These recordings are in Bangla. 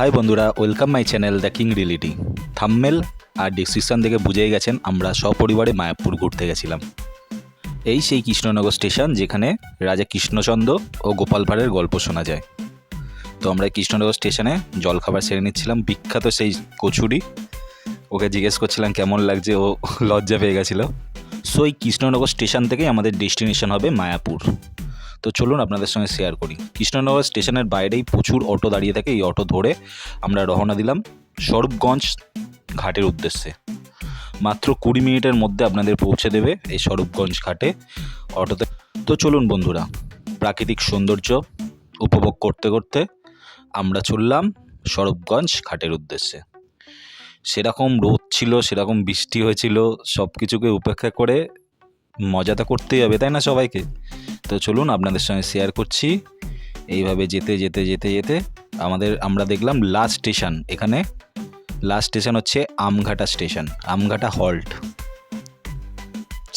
হাই বন্ধুরা welcome my channel the king reality thumbnail R description থেকে বুঝেই গেছেন, আমরা সপরিবারে মায়াপুর ঘুরতে গেছিলাম। এই সেই কৃষ্ণনগর স্টেশন যেখানে রাজা কৃষ্ণচন্দ্র ও গোপাল ভাঁড়ের গল্প শোনা যায়। তো আমরা কৃষ্ণনগর স্টেশনে জলখাবার সেরে নিচ্ছিলাম, বিখ্যাত সেই কচুরি। ওকে জিজ্ঞেস করছিলাম, কেমন লাগছে? ও লজ্জা পেয়ে গেছিল। সো এই কৃষ্ণনগর স্টেশন থেকেই আমাদের ডেস্টিনেশন হবে মায়াপুর। তো চলুন আপনাদের সঙ্গে শেয়ার করি। কৃষ্ণনগর স্টেশনের বাইরেই প্রচুর অটো দাঁড়িয়ে থাকে, এই অটো ধরে আমরা রওনা দিলাম স্বরূপগঞ্জ ঘাটের উদ্দেশ্যে। মাত্র কুড়ি মিনিটের মধ্যে আপনাদের পৌঁছে দেবে এই স্বরূপগঞ্জ ঘাটে অটোতে তো চলুন বন্ধুরা, প্রাকৃতিক সৌন্দর্য উপভোগ করতে করতে আমরা চললাম স্বরূপগঞ্জ ঘাটের উদ্দেশ্যে। সেরকম রোদ ছিল, সেরকম বৃষ্টি হয়েছিল সব কিছুকে উপেক্ষা করে মজা তো করতেই হবে, তাই না সবাইকে? তো চলুন আপনাদের সঙ্গে শেয়ার করছি। এইভাবে যেতে যেতে যেতে যেতে আমাদের, আমরা দেখলাম লাস্ট স্টেশন এখানে লাস্ট স্টেশন হচ্ছে আমঘাটা স্টেশন আমঘাটা হল্ট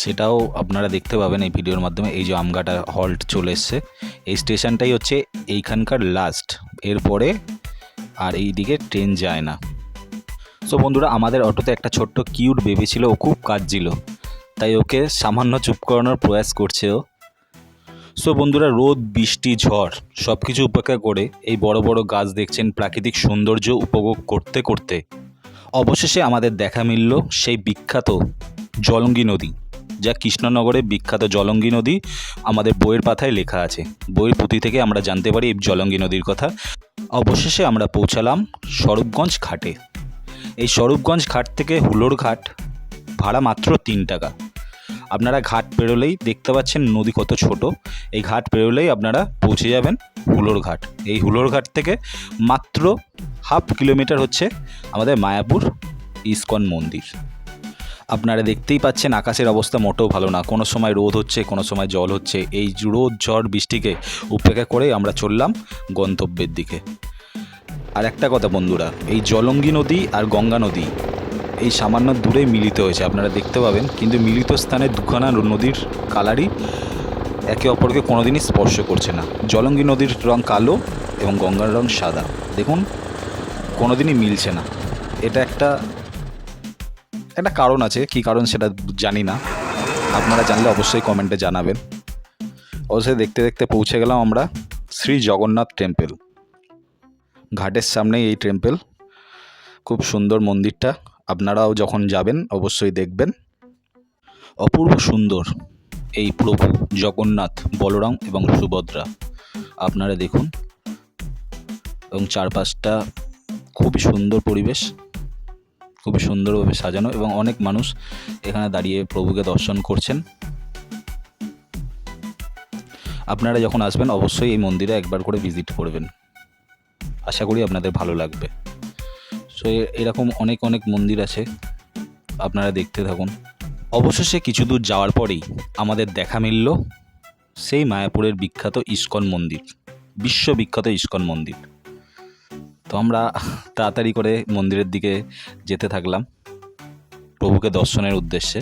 সেটাও আপনারা দেখতে পাবেন এই ভিডিওর মাধ্যমে, এই যে আমঘাটা হল্ট চলে এসছে। এই স্টেশনটাই হচ্ছে এইখানকার লাস্ট এরপরে আর এই দিকে ট্রেন যায় না। সো বন্ধুরা, আমাদের অটোতে একটা ছোট্ট কিউট বেবি ছিল, ও খুব কাজ কাঁদছিল। তাই ওকে সামান্য চুপ করানোর প্রয়াস করছে ও। সো বন্ধুরা, রোদ, বৃষ্টি, ঝড় সব কিছু উপেক্ষা করে এই বড় বড় গাছ দেখছেন প্রাকৃতিক সৌন্দর্য উপভোগ করতে করতে। অবশেষে আমাদের দেখা মিলল সেই বিখ্যাত জলঙ্গি নদী, যা কৃষ্ণনগরের বিখ্যাত জলঙ্গি নদী আমাদের বইয়ের পাতায় লেখা আছে। বইয়ের পুঁথি থেকে আমরা জানতে পারি এই জলঙ্গি নদীর কথা। অবশেষে আমরা পৌঁছালাম স্বরূপগঞ্জ ঘাটে। এই স্বরূপগঞ্জ ঘাট থেকে হুলোর ঘাট ভাড়া মাত্র তিন টাকা। আপনারা ঘাট পেরোলেই দেখতে পাচ্ছেন নদী কত ছোট। এই ঘাট পেরোলেই আপনারা পৌঁছে যাবেন হুলোর ঘাট। এই হুলোর ঘাট থেকে মাত্র হাফ কিলোমিটার হচ্ছে আমাদের মায়াপুর ইস্কন মন্দির। আপনারা দেখতেই পাচ্ছেন আকাশের অবস্থা মোটেও ভালো না। কোনো সময় রোদ হচ্ছে, কোনো সময় জল হচ্ছে। এই রোদ, ঝড়, বৃষ্টিকে উপেক্ষা করে আমরা চললাম গন্তব্যের দিকে। আর একটা কথা বন্ধুরা, এই জলঙ্গি নদী আর গঙ্গা নদী এই সামান্য দূরে মিলিত হয়েছে, আপনারা দেখতে পাবেন। কিন্তু মিলিত স্থানে দুখানা নদীর কালারই একে অপরকে কোনোদিনই স্পর্শ করছে না। জলঙ্গি নদীর রং কালো এবং গঙ্গার রং সাদা। দেখুন, কোনোদিনই মিলছে না। এটা একটা একটা কারণ আছে। কী কারণ সেটা জানি না। আপনারা জানলে অবশ্যই কমেন্টে জানাবেন। অবশ্যই দেখতে দেখতে পৌঁছে গেলাম আমরা শ্রী জগন্নাথ টেম্পল। ঘাটের সামনেই এই টেম্পল। খুব সুন্দর মন্দিরটা। আপনারাও যখন যাবেন, অবশ্যই দেখবেন। অপূর্ব সুন্দর এই প্রভু জগন্নাথ, বলরাম এবং সুভদ্রা। আপনারা দেখুন। এবং চারপাশটা খুবই সুন্দর পরিবেশ, খুবই সুন্দরভাবে সাজানো এবং অনেক মানুষ এখানে দাঁড়িয়ে প্রভুকে দর্শন করছেন। আপনারা যখন আসবেন, অবশ্যই এই মন্দিরে একবার করে ভিজিট করবেন। আশা করি আপনাদের ভালো লাগবে। সো এরকম অনেক অনেক মন্দির আছে। আপনারা দেখতে থাকুন। অবশেষে কিছু দূর যাওয়ার পরেই আমাদের দেখা মিলল সেই মায়াপুরের বিখ্যাত ইস্কন মন্দির, বিশ্ববিখ্যাত ইস্কন মন্দির। তো আমরা তাড়াতাড়ি করে মন্দিরের দিকে যেতে থাকলাম প্রভুকে দর্শনের উদ্দেশ্যে।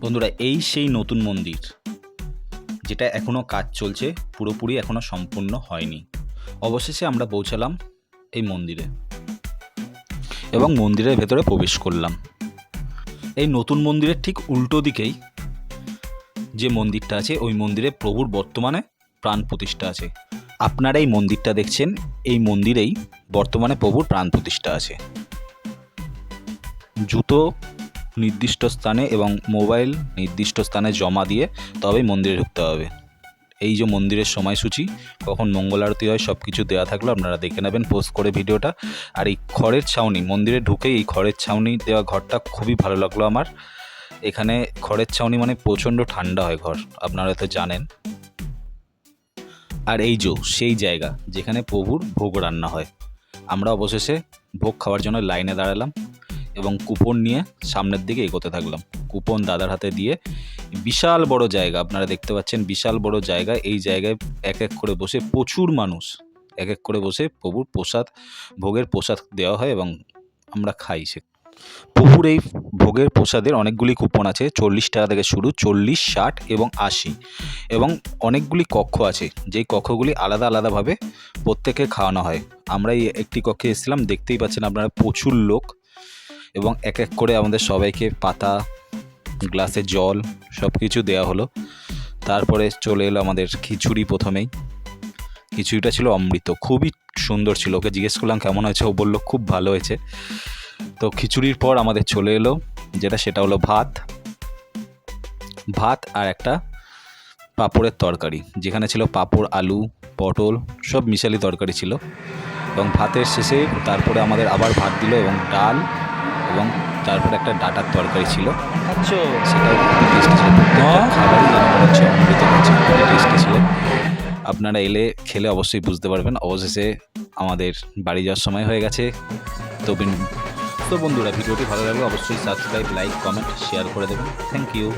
বন্ধুরা, এই সেই নতুন মন্দির, যেটা এখনও কাজ চলছে, পুরোপুরি এখনও সম্পূর্ণ হয়নি। অবশেষে আমরা পৌঁছালাম এই মন্দিরে। এবং মন্দিরের ভেতরে প্রবেশ করলাম। এই নতুন মন্দিরের ঠিক উল্টো দিকেই যে মন্দিরটা আছে, ওই মন্দিরে প্রভুর বর্তমানে প্রাণ প্রতিষ্ঠা আছে। আপনারা এই মন্দিরটা দেখছেন, এই মন্দিরেই বর্তমানে প্রভুর প্রাণ প্রতিষ্ঠা আছে। জুতো নির্দিষ্ট স্থানে এবং মোবাইল নির্দিষ্ট স্থানে জমা দিয়ে তবেই মন্দিরে ঢুকতে হবে। এই যে মন্দিরের সময়সূচি, কখন মঙ্গল আরতি হয় সব কিছু দেওয়া থাকল, আপনারা দেখে নেবেন পোস্ট করে ভিডিওটা। আর এই খড়ের ছাউনি, মন্দিরে ঢুকেই এই খড়ের ছাউনি দেওয়া ঘরটা খুবই ভালো লাগল আমার। এখানে খড়ের ছাউনি মানে প্রচণ্ড ঠান্ডা হয় ঘর, আপনারা তো জানেন। আর এই যে, সেই জায়গা, যেখানে প্রভুর ভোগ রান্না হয়। আমরা অবশেষে ভোগ খাওয়ার জন্য লাইনে দাঁড়ালাম। এবং কুপন নিয়ে সামনের দিকে এগোতে থাকলাম। কুপন দাদার হাতে দিয়ে বিশাল বড় জায়গা, আপনারা দেখতে পাচ্ছেন বিশাল বড় জায়গা। এই জায়গায় এক এক করে বসে প্রচুর মানুষ, এক এক করে বসে প্রভুর প্রসাদ, ভোগের প্রসাদ দেওয়া হয় এবং আমরা খাই সে। প্রভুর এই ভোগের প্রসাদের অনেকগুলি কুপন আছে, চল্লিশ টাকা থেকে শুরু, চল্লিশ, ষাট এবং আশি। এবং অনেকগুলি কক্ষ আছে, যেই কক্ষগুলি আলাদা আলাদাভাবে প্রত্যেকে খাওয়ানো হয়। আমরা এই একটি কক্ষে এসেছিলাম, দেখতেই পাচ্ছেন আপনারা প্রচুর লোক। এবং এক এক করে আমাদের সবাইকে পাতা, গ্লাসে জল সব কিছু দেওয়া হলো। তারপরে চলে এলো আমাদের খিচুড়ি প্রথমেই। খিচুড়িটা ছিল অমৃত, খুবই সুন্দর ছিল। ওকে জিজ্ঞেস করলাম, কেমন হয়েছে? ও বলল, খুব ভালো হয়েছে। তো খিচুড়ির পর আমাদের চলে এলো, যেটা সেটা হলো ভাত। ভাত আর একটা পাঁপড়ের তরকারি, যেখানে ছিল পাঁপড়, আলু, পটল, সব মিশালি তরকারি ছিল। এবং ভাতের শেষে তারপরে আমাদের আবার ভাত দিল এবং ডাল এবং তারপরে একটা ডাটার তরকারি ছিল। সেটাও খুবই টেস্টি ছিল। প্রত্যেকটা খাবারই যেন মনে হচ্ছে অমৃত হচ্ছে খুবই টেস্টি ছিল। আপনারা এলে খেলে অবশ্যই বুঝতে পারবেন। অবশেষে আমাদের বাড়ি যাওয়ার সময় হয়ে গেছে। তো তো বন্ধুরা ভিডিওটি ভালো লাগলে অবশ্যই সাবস্ক্রাইব লাইক কমেন্ট শেয়ার করে দেবেন। Thank you